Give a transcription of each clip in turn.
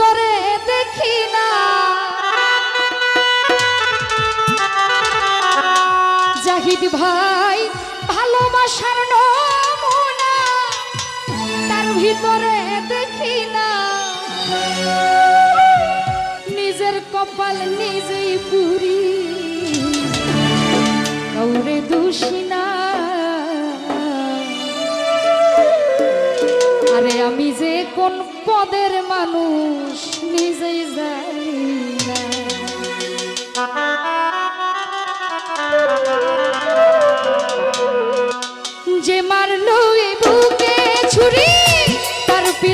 তার দেখি না। জাহিদ ভাই ভালোবাসার নমুনা তার ভিতরে দেখি না।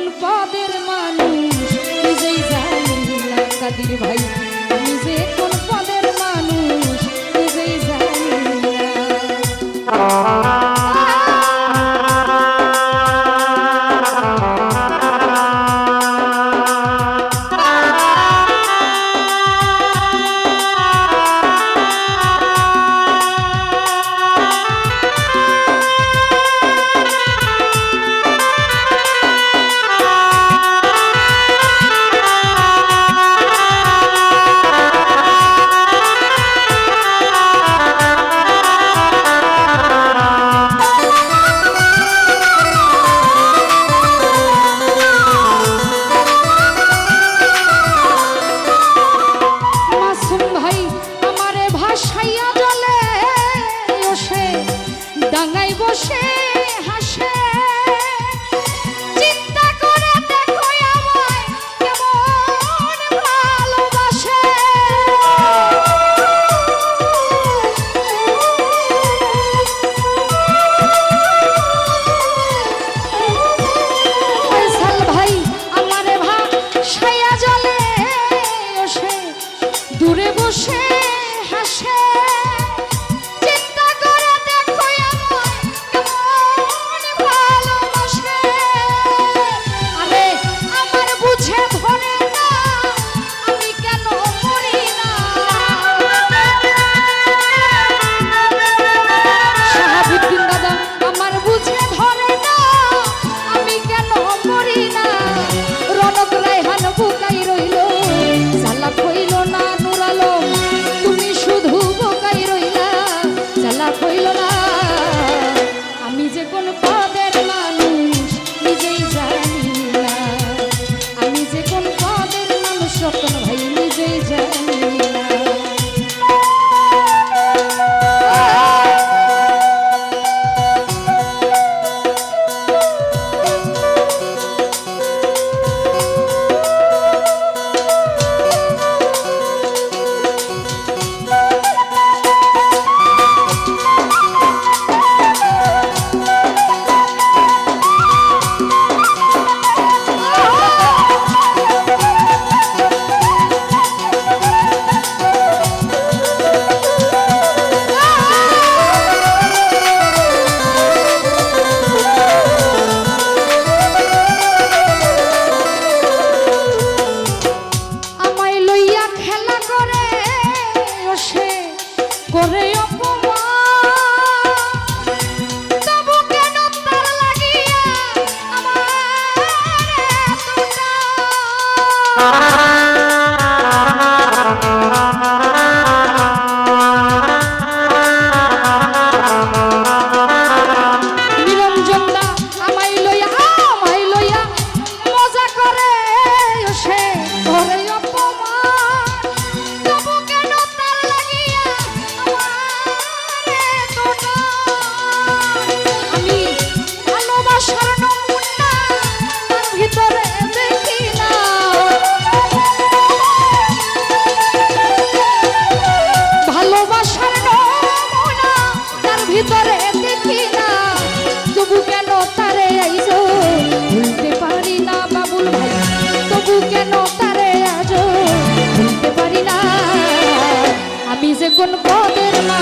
কোন পাদের মানুষ? নিজেই জানি না কাদির ভাই। নিজে কোন পাদের মানুষ? নিজেই জানি না। ডাঙায় বসে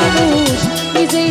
মানুষ নিজেই